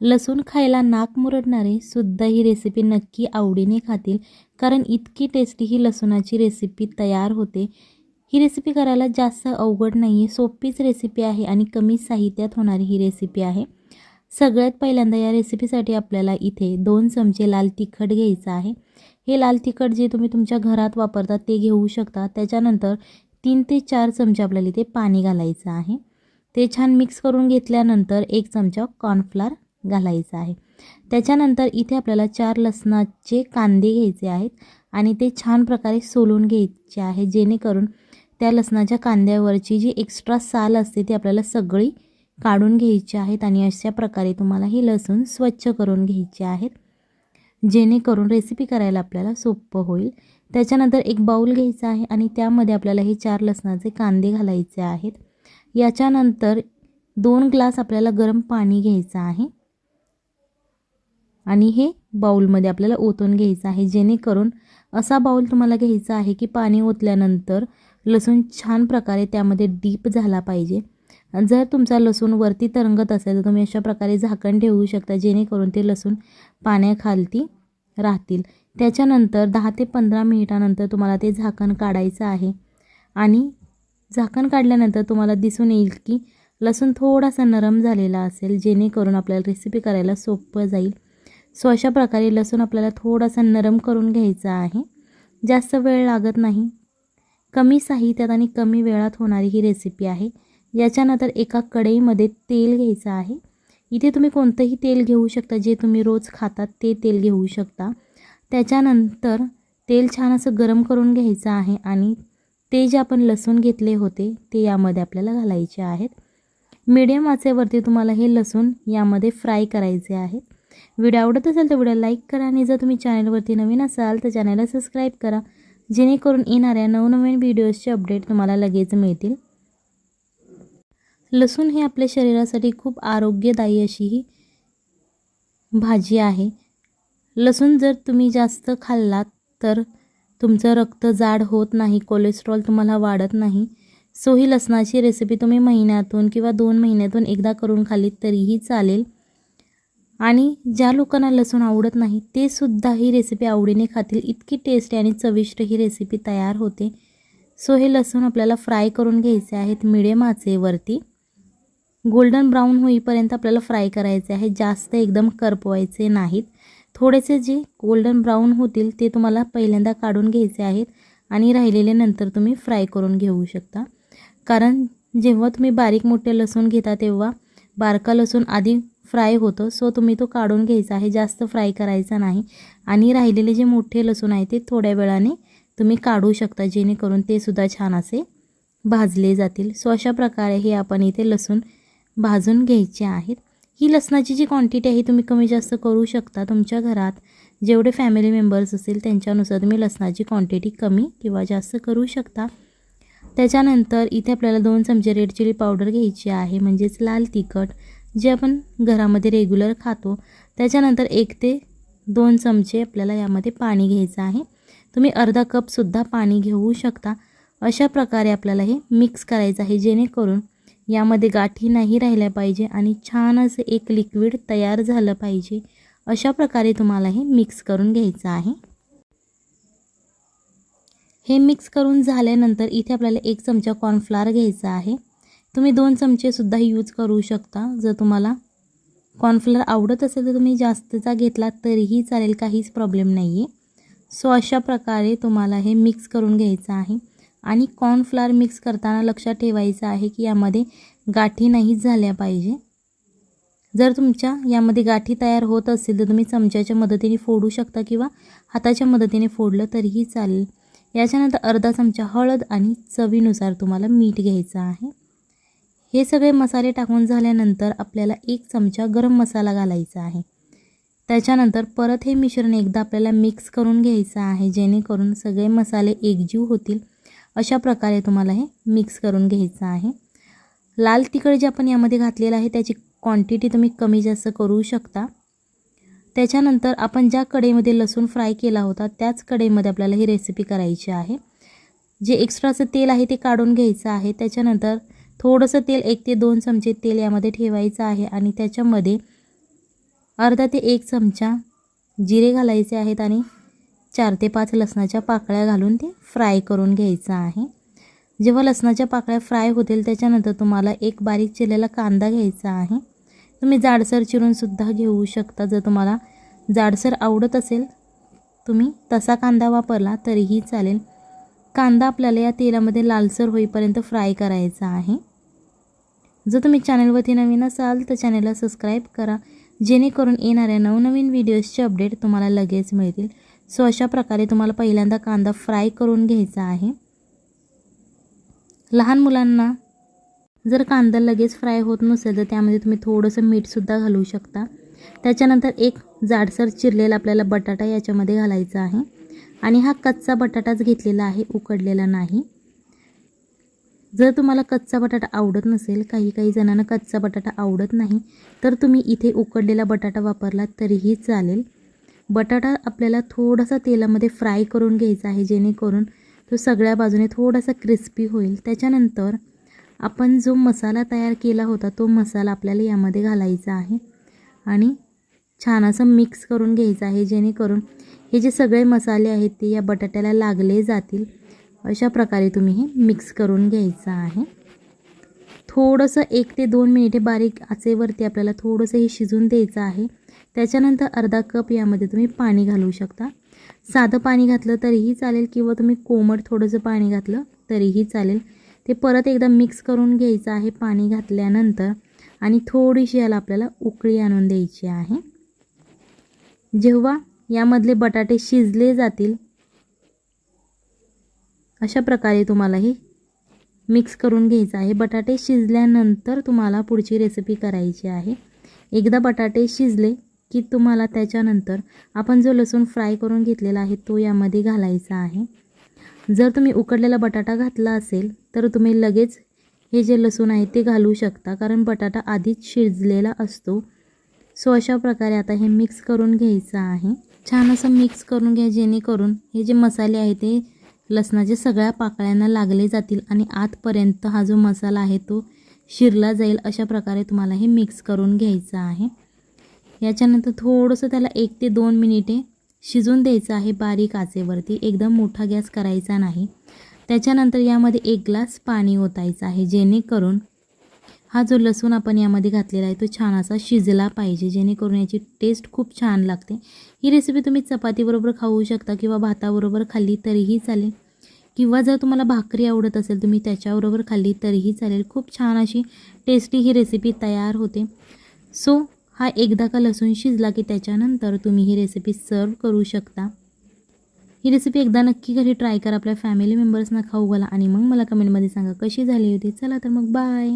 लसूण खायला नाक मुरडणारे सुद्धा ही रेसिपी नक्की आवडीने खातील. कारण इतकी टेस्टी ही लसूणाची रेसिपी तयार होते. ही रेसिपी करायला जास्त अवघड नाही आहे सोपीच रेसिपी आहे आणि कमी साहित्यात होणारी ही रेसिपी आहे. सगळ्यात पहिल्यांदा या रेसिपीसाठी आपल्याला इथे दोन चमचे लाल तिखट घ्यायचं आहे. हे लाल तिखट जे तुम्ही तुमच्या घरात वापरता ते घेऊ शकता. त्याच्यानंतर तीन ते चार चमचे आपल्याला इथे पाणी घालायचं आहे. ते छान मिक्स करून घेतल्यानंतर एक चमचा कॉर्नफ्लार घालायचा आहे. त्याच्यानंतर इथे आपल्याला चार लसणाचे कांदे घ्यायचे आहेत आणि ते छान प्रकारे सोलून घ्यायचे आहे जेणेकरून त्या लसणाच्या कांद्यावरची जी एक्स्ट्रा साल असते ती आपल्याला सगळी काढून घ्यायची आहेत आणि अशा प्रकारे तुम्हाला हे लसूण स्वच्छ करून घ्यायचे आहेत. जेणेकरून रेसिपी करायला आपल्याला सोपं होईल. त्याच्यानंतर एक बाऊल घ्यायचा आहे आणि त्यामध्ये आपल्याला हे चार लसणाचे कांदे घालायचे आहेत. याच्यानंतर दोन ग्लास आपल्याला गरम पाणी घ्यायचं आहे. आणि हे बाऊलमध्ये आपल्याला ओतून घ्यायचं आहे. जेणेकरून असा बाऊल तुम्हाला घ्यायचा आहे की पाणी ओतल्यानंतर लसूण छान प्रकारे त्यामध्ये डीप झाला पाहिजे. जर तुमचा लसूण वरती तरंगत असेल तर तुम्ही अशा प्रकारे झाकण ठेवू शकता जेणेकरून ते लसूण पाण्याखालती राहतील. त्याच्यानंतर दहा ते पंधरा मिनिटानंतर तुम्हाला ते झाकण काढायचं आहे. आणि झाकण काढल्यानंतर तुम्हाला दिसून येईल की लसूण थोडासा नरम झालेला असेल जेणेकरून आपल्याला रेसिपी करायला सोपं जाईल. सो अशा प्रकारे लसूण आपल्याला थोडासा नरम करून घ्यायचा आहे. जास्त वेळ लागत नाही. कमी साहित्यात आणि कमी वेळात होणारी ही रेसिपी आहे. याच्यानंतर एका कढईमध्ये तेल घ्यायचं आहे. इथे तुम्ही कोणतंही तेल घेऊ शकता. जे तुम्ही रोज खातात ते तेल घेऊ शकता. त्याच्यानंतर तेल छान असं गरम करून घ्यायचं आहे आणि ते जे आपण लसूण घेतले होते ते यामध्ये आपल्याला घालायचे आहेत. मीडियम आचेवरती तुम्हाला हे लसूण यामध्ये फ्राय करायचे आहेत. व्हिडिओ आवडत असेल तर व्हिडिओ लाईक करा आणि जर तुम्ही चॅनलवरती नवीन असाल तर चॅनलला सबस्क्राईब करा जेणेकरून येणाऱ्या नवनवीन व्हिडिओजचे अपडेट तुम्हाला लगेच मिळतील. लसूण हे आपल्या शरीरासाठी खूप आरोग्यदायी अशी ही भाजी आहे. लसूण जर तुम्ही जास्त खाल्लात तर तुमचं रक्त जाड होत नाही कोलेस्ट्रॉल तुम्हाला वाढत नाही. सो ही लसणाची रेसिपी तुम्ही महिन्यातून किंवा दोन महिन्यातून एकदा करून खाल्लीत तरीही चालेल. आणि ज्या लोकांना लसूण आवडत नाही ते सुद्धा ही रेसिपी आवडीने खातील. इतकी टेस्टी आणि चविष्ट ही रेसिपी तयार होते. सो हे लसूण आपल्याला फ्राय करून घ्यायचे आहेत मिडियम आचेवरती. गोल्डन ब्राऊन होईपर्यंत आपल्याला फ्राय करायचे आहे. जास्त एकदम करपवायचे नाहीत. थोडेसे जे गोल्डन ब्राऊन होतील ते तुम्हाला पहिल्यांदा काढून घ्यायचे आहेत आणि राहिलेले नंतर तुम्ही फ्राय करून घेऊ शकता. कारण जेव्हा तुम्ही बारीक मोठे लसूण घेता तेव्हा बारका लसूण आधी फ्राय होतं. सो तुम्ही तो काढून घ्यायचा आहे. जास्त फ्राय करायचा नाही. आणि राहिलेले जे मोठे लसूण आहे ते थोड्या वेळाने तुम्ही काढू शकता जेणेकरून ते सुद्धा छान असे भाजले जातील. सो अशा प्रकारे हे आपण इथे लसूण भाजून घ्यायचे आहेत. ही लसणाची जी क्वांटिटी आहे तुम्ही कमी जास्त करू शकता. तुमच्या घरात जेवढे फॅमिली मेंबर्स असतील त्यांच्यानुसार तुम्ही लसणाची क्वांटिटी कमी किंवा जास्त करू शकता. त्याच्यानंतर इथे आपल्याला दोन चमचे रेड चिली पावडर घ्यायची आहे. म्हणजेच लाल तिखट. जे आपण घरामध्ये रेग्युलर खातो त्याच्यानंतर एक ते दोन चमचे आपल्याला यामध्ये पाणी घ्यायचं आहे. तुम्ही अर्धा कपसुद्धा पाणी घेऊ शकता. अशा प्रकारे आपल्याला हे मिक्स करायचं आहे जेणेकरून यामध्ये गाठी नाही राहिल्या पाहिजे आणि छान असं एक लिक्विड तयार झालं पाहिजे. अशा प्रकारे तुम्हाला हे मिक्स करून घ्यायचं आहे. हे मिक्स करून झाल्यानंतर इथे आपल्याला एक चमचा कॉर्नफ्लावर घ्यायचा आहे. तुम्ही दोन चमचेसुद्धा यूज करू शकता जर तुम्हाला कॉर्नफ्लॉवर आवडत असेल तर तुम्ही जास्तचा घेतला तरीही चालेल काहीच प्रॉब्लेम नाही आहे सो अशा प्रकारे तुम्हाला हे मिक्स करून घ्यायचं आहे. आणि कॉर्नफ्लॉवर मिक्स करताना लक्षात ठेवायचं आहे की यामध्ये गाठी नाहीच झाल्या पाहिजे. जर तुमच्या यामध्ये गाठी तयार होत असेल तर तुम्ही चमच्याच्या मदतीने फोडू शकता किंवा हाताच्या मदतीने फोडलं तरीही चालेल. याच्यानंतर अर्धा चमचा हळद आणि चवीनुसार तुम्हाला मीठ घ्यायचं आहे. हे सगळे मसाले टाकून झाल्यानंतर आपल्याला एक चमचा गरम मसाला घालायचा आहे. त्याच्यानंतर परत हे मिश्रण एकदा आपल्याला मिक्स करून घ्यायचं आहे जेणेकरून सगळे मसाले एकजीव होतील. अशा प्रकारे तुम्हाला हे मिक्स करून घ्यायचं आहे. लाल तिखट जे आपण यामध्ये घातलेलं आहे त्याची क्वांटिटी तुम्ही कमी जास्त करू शकता. त्याच्यानंतर आपण ज्या कढईमध्ये लसूण फ्राय केला होता त्याच कढईमध्ये आपल्याला ही रेसिपी करायची आहे. जे एक्स्ट्राचं तेल आहे ते काढून घ्यायचं आहे. त्याच्यानंतर थोडंसं तेल एक ते दोन चमचे तेल यामध्ये ठेवायचं आहे आणि त्याच्यामध्ये अर्धा ते एक चमचा जिरे घालायचे आहेत आणि चार ते पाच लसणाच्या पाकळ्या घालून ते फ्राय करून घ्यायचं आहे. जेव्हा लसणाच्या पाकळ्या फ्राय होतील त्याच्यानंतर तुम्हाला एक बारीक चिरलेला कांदा घ्यायचा आहे. तुम्ही जाडसर चिरूनसुद्धा घेऊ शकता. जर तुम्हाला जाडसर आवडत असेल तुम्ही तसा कांदा वापरला तरीही चालेल. कांदा आपल्याला या तेलामध्ये लालसर होईपर्यंत फ्राय करायचा आहे. जर तुम्ही चॅनलवरती नवीन असाल तर चॅनलला सबस्क्राईब करा. जेणेकरून येणाऱ्या नवनवीन व्हिडिओजचे अपडेट तुम्हाला लगेच मिळतील. सो अशा प्रकारे तुम्हाला पहिल्यांदा कांदा फ्राय करून घ्यायचा आहे. लहान मुलांना जर कांदा लगेच फ्राय होत नसेल तर त्यामध्ये तुम्ही थोडंसं मीठसुद्धा घालू शकता. त्याच्यानंतर एक जाडसर चिरलेला आपल्याला बटाटा याच्यामध्ये घालायचा आहे. आणि हा कच्चा बटाटाच घेतलेला आहे उकडलेला नाही. जर तुम्हाला कच्चा बटाटा आवडत नसेल काही काही जणांना कच्चा बटाटा आवडत नाही तर तुम्ही इथे उकडलेला बटाटा वापरला तरीही चालेल. बटाटा आपल्याला थोडासा तेलामध्ये फ्राय करून घ्यायचा आहे जेणेकरून तो सगळ्या बाजूने थोडासा क्रिस्पी होईल. त्याच्यानंतर आपण जो मसाला तयार केला होता तो मसाला आपल्याला यामध्ये घालायचा आहे आणि छान असं मिक्स करून घ्यायचं आहे जेणेकरून हे जे सगळे मसाले आहेत ते या बटाट्याला लागले जातील. अशा प्रकारे तुम्ही हे मिक्स करून घ्यायचं आहे. थोडंसं एक ते दोन मिनिटे बारीक आचेवरती आपल्याला थोडंसं हे शिजून द्यायचं आहे. त्याच्यानंतर अर्धा कप यामध्ये तुम्ही पाणी घालू शकता. साधं पाणी घातलं तरीही चालेल किंवा तुम्ही कोमट थोडंसं पाणी घातलं तरीही चालेल. ते परत एकदा मिक्स करून घ्यायचं आहे पाणी घातल्यानंतर आणि थोडीशी याला आपल्याला उकळी आणून द्यायची आहे. जेव्हा यामधले बटाटे शिजले जातील अशा प्रकारे तुम्हाला हे मिक्स करून घ्यायचं आहे. बटाटे शिजल्यानंतर तुम्हाला पुढची रेसिपी करायची आहे. एकदा बटाटे शिजले की तुम्हाला त्याच्यानंतर आपण जो लसूण फ्राय करून घेतलेला आहे तो यामध्ये घालायचा आहे. जर तुम्ही उकडलेला बटाटा घातला असेल तर तुम्ही लगेच हे जे लसूण आहे ते घालू शकता कारण बटाटा आधीच शिजलेला असतो. सो अशा प्रकारे आता हे मिक्स करून घ्यायचं आहे. छान असं मिक्स करून घ्या जेणेकरून हे जे मसाले आहे ते लसणाच्या सगळ्या पाकळ्यांना लागले जातील आणि आतपर्यंत हा जो मसाला आहे तो शिरला जाईल अशा प्रकारे तुम्हाला हे मिक्स करून घ्यायचं आहे. याच्यानंतर थोडंसं त्याला एक ते दोन मिनिटे शिजून द्यायचं आहे बारीक आचेवरती. एकदम मोठा गॅस करायचा नाही. त्याच्यानंतर यामध्ये एक ग्लास पाणी ओतायचं आहे जेणेकरून हा जो लसूण आपण यामध्ये घातलेला आहे तो छान असा शिजला पाहिजे जेणेकरून याची टेस्ट खूप छान लागते. ही रेसिपी तुम्ही चपातीबरोबर खाऊ शकता किंवा भाताबरोबर खाल्ली तरीही चालेल. किंवा जर तुम्हाला भाकरी आवडत असेल तुम्ही त्याच्याबरोबर खाल्ली तरीही चालेल. खूप छान अशी टेस्टी ही रेसिपी तयार होते. सो हा एकदा का लसूण शिजला की त्याच्यानंतर तुम्ही ही रेसिपी सर्व करू शकता. ही रेसिपी एकदा नक्की घरी ट्राय करा. आपल्या फॅमिली मेंबर्सना खाऊ घाला आणि मग मला कमेंटमध्ये सांगा कशी झाली होती. चला तर मग बाय